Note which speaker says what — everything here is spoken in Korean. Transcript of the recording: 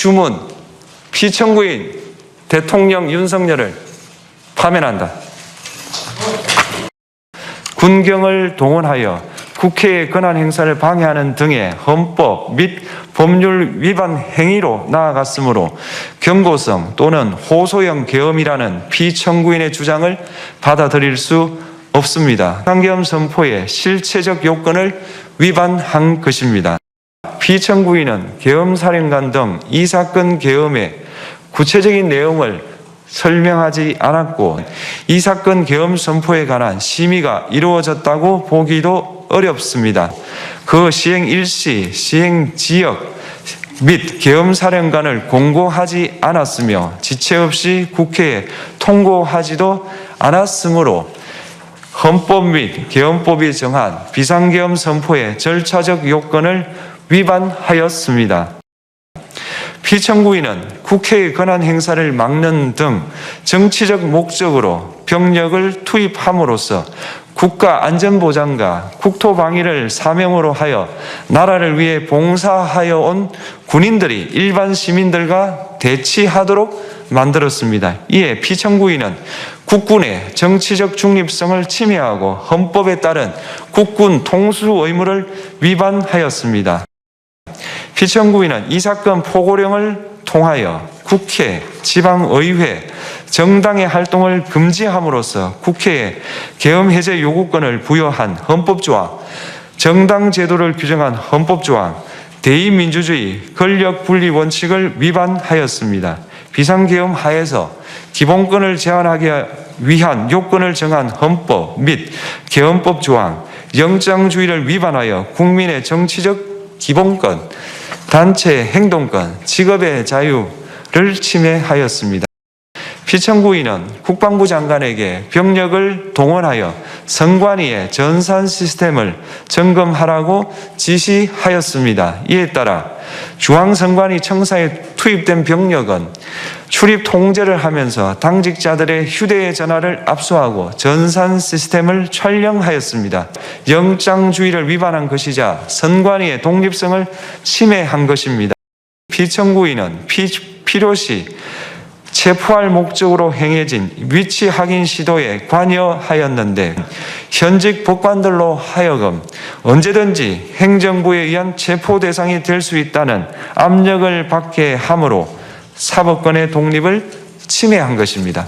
Speaker 1: 주문 피청구인 대통령 윤석열을 파면한다. 군경을 동원하여 국회의 권한 행사를 방해하는 등의 헌법 및 법률 위반 행위로 나아갔으므로 경고성 또는 호소형 계엄이라는 피청구인의 주장을 받아들일 수 없습니다. 상계엄 선포의 실체적 요건을 위반한 것입니다. 피청구인은 계엄사령관 등 이 사건 계엄의 구체적인 내용을 설명하지 않았고 이 사건 계엄 선포에 관한 심의가 이루어졌다고 보기도 어렵습니다. 그 시행 일시, 시행 지역 및 계엄 사령관을 공고하지 않았으며 지체 없이 국회에 통고하지도 않았으므로 헌법 및 계엄법이 정한 비상계엄 선포의 절차적 요건을 위반하였습니다. 피청구인은 국회의 권한 행사를 막는 등 정치적 목적으로 병력을 투입함으로써 국가 안전보장과 국토방위를 사명으로 하여 나라를 위해 봉사하여 온 군인들이 일반 시민들과 대치하도록 만들었습니다. 이에 피청구인은 국군의 정치적 중립성을 침해하고 헌법에 따른 국군 통수 의무를 위반하였습니다. 피청구인은 이 사건 포고령을 통하여 국회, 지방의회, 정당의 활동을 금지함으로써 국회에 계엄 해제 요구권을 부여한 헌법조항, 정당 제도를 규정한 헌법조항, 대의민주주의 권력 분리 원칙을 위반하였습니다. 비상계엄 하에서 기본권을 제한하기 위한 요건을 정한 헌법 및 계엄법 조항, 영장주의를 위반하여 국민의 정치적 기본권, 단체 행동권, 직업의 자유를 침해하였습니다. 피청구인은 국방부 장관에게 병력을 동원하여 선관위의 전산 시스템을 점검하라고 지시하였습니다. 이에 따라 중앙선관위 청사에 투입된 병력은 출입 통제를 하면서 당직자들의 휴대전화를 압수하고 전산 시스템을 촬영하였습니다. 영장주의를 위반한 것이자 선관위의 독립성을 침해한 것입니다. 피청구인은 피, 필요시 체포할 목적으로 행해진 위치 확인 시도에 관여하였는데 현직 법관들로 하여금 언제든지 행정부에 의한 체포 대상이 될 수 있다는 압력을 받게 함으로 사법권의 독립을 침해한 것입니다.